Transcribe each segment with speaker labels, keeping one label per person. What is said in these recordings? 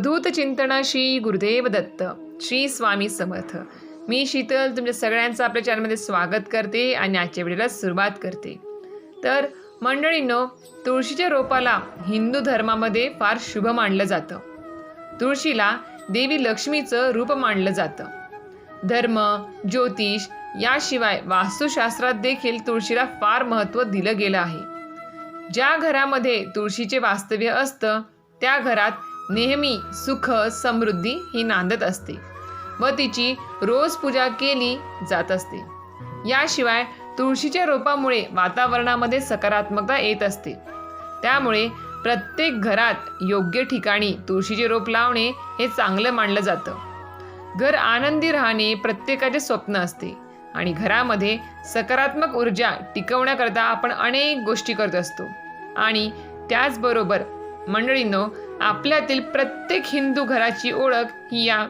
Speaker 1: अवधूत चिंतनाशी श्री गुरुदेव दत्त श्री स्वामी समर्थ. मी शीतल तुमच्या सगळ्यांचं आपल्या चॅनलमध्ये स्वागत करते आणि आजच्या व्हिडिओला सुरुवात करते. तर मंडळींनो तुळशीच्या रोपाला हिंदू धर्मामध्ये फार शुभ मानलं जातं. तुळशीला देवी लक्ष्मीचं रूप मानलं जातं. धर्म ज्योतिष याशिवाय वास्तुशास्त्रात देखील तुळशीला फार महत्त्व दिलं गेलं आहे. ज्या घरामध्ये तुळशीचे वास्तव्य असतं त्या घरात नेहमी सुख समृद्धी ही नांदत असते व तिची रोज पूजा केली जात असते. याशिवाय तुळशीच्या रोपामुळे वातावरणामध्ये सकारात्मकता येत असते. त्यामुळे प्रत्येक घरात योग्य ठिकाणी तुळशीचे रोप लावणे हे चांगलं मानलं जातं. घर आनंदी राहणे प्रत्येकाचे स्वप्न असते आणि घरामध्ये सकारात्मक ऊर्जा टिकवण्याकरता आपण अनेक गोष्टी करत असतो. आणि त्याचबरोबर मंडळींनो आपल्यातील प्रत्येक हिंदू घराची ओळख ही या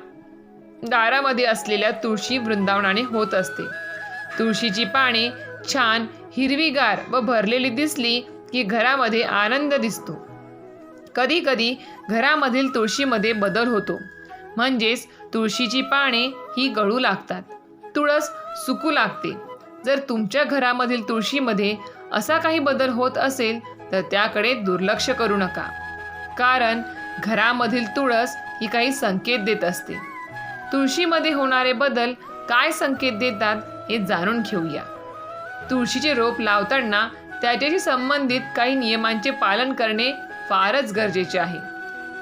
Speaker 1: दारामध्ये असलेल्या तुळशी वृंदावनाने होत असते. तुळशीची पाने छान हिरवीगार व भरलेली दिसली की घरामध्ये आनंद दिसतो. कधी कधी घरामधील तुळशीमध्ये बदल होतो. म्हणजेच तुळशीची पाने ही गळू लागतात. तुळस सुकू लागते. जर तुमच्या घरामधील तुळशीमध्ये असा काही बदल होत असेल तर त्याकडे दुर्लक्ष करू नका. कारण घरामधील तुळस ही काही संकेत देत असते. तुळशीमध्ये होणारे बदल काय संकेत देतात हे जाणून घेऊया. तुळशीचे रोप लावताना त्याच्याशी संबंधित काही नियमांचे पालन करणे फारच गरजेचे आहे.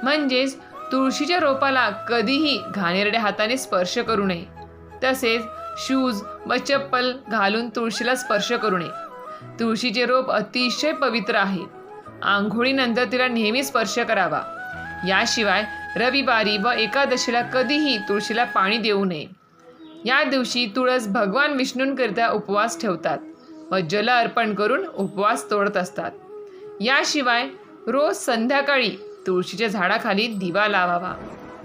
Speaker 1: म्हणजेच तुळशीच्या रोपाला कधीही घाणेरड्या हाताने स्पर्श करू नये. तसेच शूज व चप्पल घालून तुळशीला स्पर्श करू नये. तुळशीचे रोप अतिशय पवित्र आहे. आंघोळीनंतर तिला नेहमी स्पर्श करावा. याशिवाय रविवारी व एकादशीला कधीही तुळशीला पाणी देऊ नये. या दिवशी तुळस भगवान विष्णूंकरिता उपवास ठेवतात व जल अर्पण करून उपवास तोडत असतात. याशिवाय रोज संध्याकाळी तुळशीच्या झाडाखाली दिवा लावावा.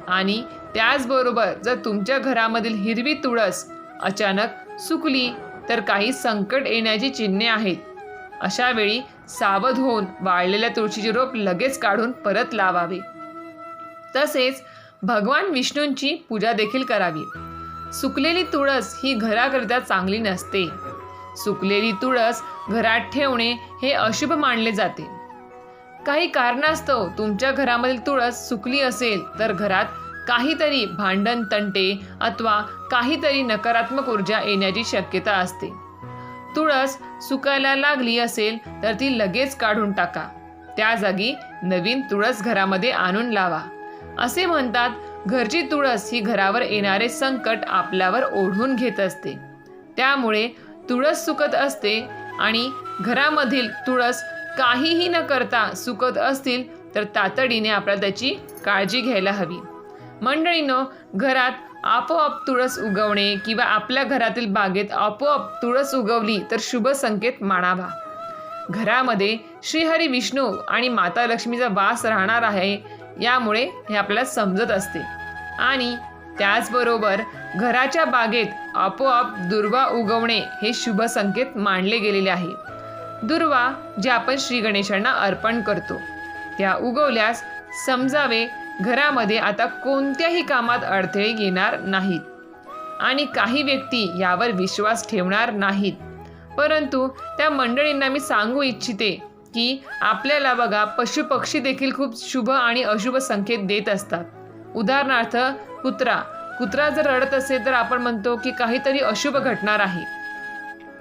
Speaker 1: आणि त्याचबरोबर जर तुमच्या घरामधील हिरवी तुळस अचानक सुकली तर काही संकट येण्याची चिन्हे आहेत. अशा वेळी सावध होऊन वाळलेल्या तुळशीचे रोप लगेच काढून परत लावावे. तसेच भगवान विष्णूंची पूजा देखील करावी. सुकलेली तुळस ही घराकरिता चांगली नसते. सुकलेली तुळस घरात ठेवणे हे अशुभ मानले जाते. काही कारणास्तव तुमच्या घरामधील तुळस सुकली असेल तर घरात काहीतरी भांडण तंटे अथवा काहीतरी नकारात्मक ऊर्जा येण्याची शक्यता असते. तुळस सुकायला लागली असेल तर ती लगेच काढून टाका. त्या जागी नवीन तुळस घरामध्ये आणून लावा. असे म्हणतात घरची तुळस ही घरावर येणारे संकट आपल्यावर ओढून घेत असते. त्यामुळे तुळस सुकत असते आणि घरामधील तुळस काहीही न करता सुकत असतील तर तातडीने आपल्याला त्याची काळजी घ्यायला हवी. मंडळीनं घरात आपोआप तुळस उगवणे किंवा आपल्या घरातील बागेत आपोआप तुळस उगवली तर शुभ संकेत मानावा घरामध्ये श्रीहरी विष्णू आणि माता लक्ष्मीचा वास राहणार आहे यामुळे हे आपल्याला समजत असते. आणि त्याचबरोबर घराच्या बागेत आपोआप दुर्वा उगवणे हे शुभ संकेत मानले गेलेले आहे. दुर्वा जे आपण श्री गणेशांना अर्पण करतो त्या उगवल्यास समजावे घरामध्ये आता कोणत्याही कामात अडथळे येणार नाहीत. आणि काही व्यक्ती यावर विश्वास ठेवणार नाहीत. परंतु त्या मंडळींना मी सांगू इच्छिते की आपल्याला बघा पशुपक्षी देखील खूप शुभ आणि अशुभ संकेत देत असतात. उदाहरणार्थ कुत्रा. कुत्रा जर रडत असेल तर आपण म्हणतो की काहीतरी अशुभ घटणार आहे.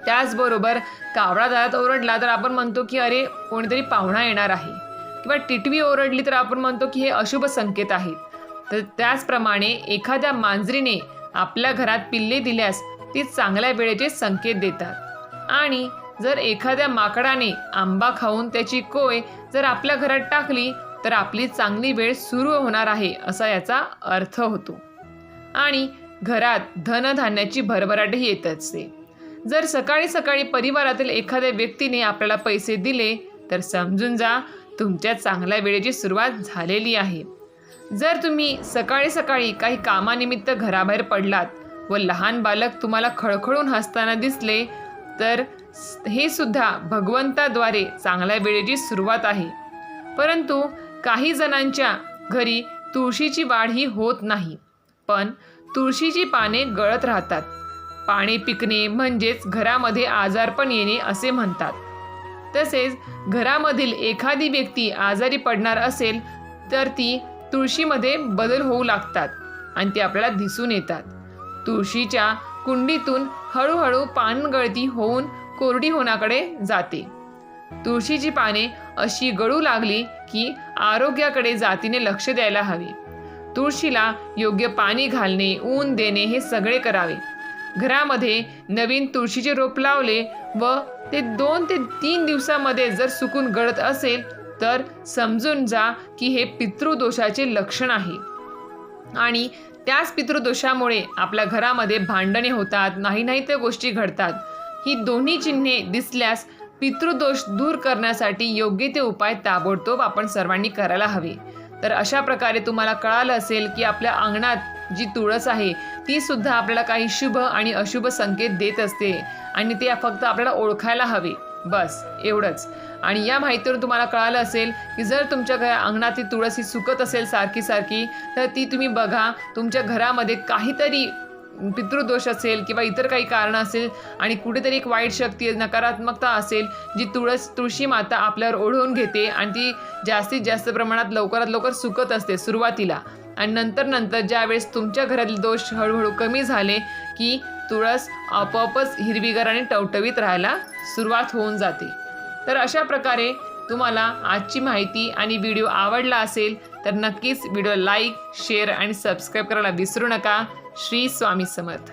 Speaker 1: त्याचबरोबर कावळा दारात ओरडला तर आपण म्हणतो की अरे कोणीतरी पाहुणा येणार आहे. किंवा टिटवी ओरडली तर आपण म्हणतो की हे अशुभ संकेत आहेत. तर त्याचप्रमाणे एखाद्या मांजरीने आपल्या घरात पिल्ले दिल्यास ती चांगल्या वेळेचे संकेत देतात. आणि जर एखाद्या माकडाने आंबा खाऊन त्याची कोय जर आपल्या घरात टाकली तर आपली चांगली वेळ सुरू होणार आहे असा याचा अर्थ होतो. आणि घरात धनधान्याची भरभराटही येत असते. जर सकाळी सकाळी परिवारातील एखाद्या व्यक्तीने आपल्याला पैसे दिले तर समजून जा तुमच्या चांगल्या वेळेची सुरुवात झालेली आहे. जर तुम्ही सकाळी सकाळी काही कामानिमित्त घराबाहेर पडलात व लहान बालक तुम्हाला खळखळून हसताना दिसले तर हे सुद्धा भगवंताद्वारे चांगल्या वेळेची सुरुवात आहे. परंतु काही जणांच्या घरी तुळशीची वाढ ही होत नाही पण तुळशीची पाने गळत राहतात. पाने पिकणे म्हणजेच घरामध्ये आजारपण येणे असे म्हणतात. तसेच घरामधील एखादी व्यक्ती आजारी पडणार असेल तर ती तुळशीमध्ये बदल होऊ लागतात आणि ते आपल्याला दिसून येतात. तुळशीच्या कुंडीतून हळूहळू पानगळती होऊन कोरडी होण्याकडे जाते. तुळशीची पाने अशी गळू लागली की आरोग्याकडे जातीने लक्ष द्यायला हवे. तुळशीला योग्य पाणी घालणे ऊन देणे हे सगळे करावे. घरामध्ये नवीन तुळशीचे रोप लावले व ते दोन ते तीन दिवसामध्ये जर सुकून गळत असेल तर समजून जा की हे पितृदोषाचे लक्षण आहे. आणि त्याच पितृदोषामुळे आपल्या घरामध्ये भांडणे होतात नाही नाही त्या गोष्टी घडतात. ही दोन्ही चिन्हे दिसल्यास पितृदोष दूर करण्यासाठी योग्य ते उपाय ताबडतोब आपण सर्वांनी करायला हवे. तर अशा प्रकारे तुम्हाला कळालं असेल की आपल्या अंगणात जी तुळस आहे ती सुद्धा आपल्याला काही शुभ आणि अशुभ संकेत देत असते. आणि ते फक्त आपल्याला ओळखायला हवे. बस एवढंच. आणि या माहितीवरून तुम्हाला कळालं असेल की जर तुमच्या घरा अंगणातील तुळस ही सुकत असेल सारखी सारखी तर ती तुम्ही बघा. तुमच्या घरामध्ये काहीतरी पितृदोष असेल किंवा इतर काही कारण असेल आणि कुठेतरी एक वाईट शक्ती नकारात्मकता असेल जी तुळस तुळशी माता आपल्यावर ओढवून घेते आणि ती जास्तीत जास्त प्रमाणात लवकरात लवकर सुकत असते सुरुवातीला. आणि नंतर नंतर ज्यावेळेस तुमच्या घरातील दोष हळूहळू कमी झाले की तुळस आपोआपच हिरवीगार आणि टवटवीत राहायला सुरुवात होऊन जाते. तर अशा प्रकारे तुम्हाला आजची माहिती आणि व्हिडिओ आवडला असेल तर नक्कीच व्हिडिओ लाईक शेअर आणि सबस्क्राईब करायला विसरू नका. श्री स्वामी समर्थ.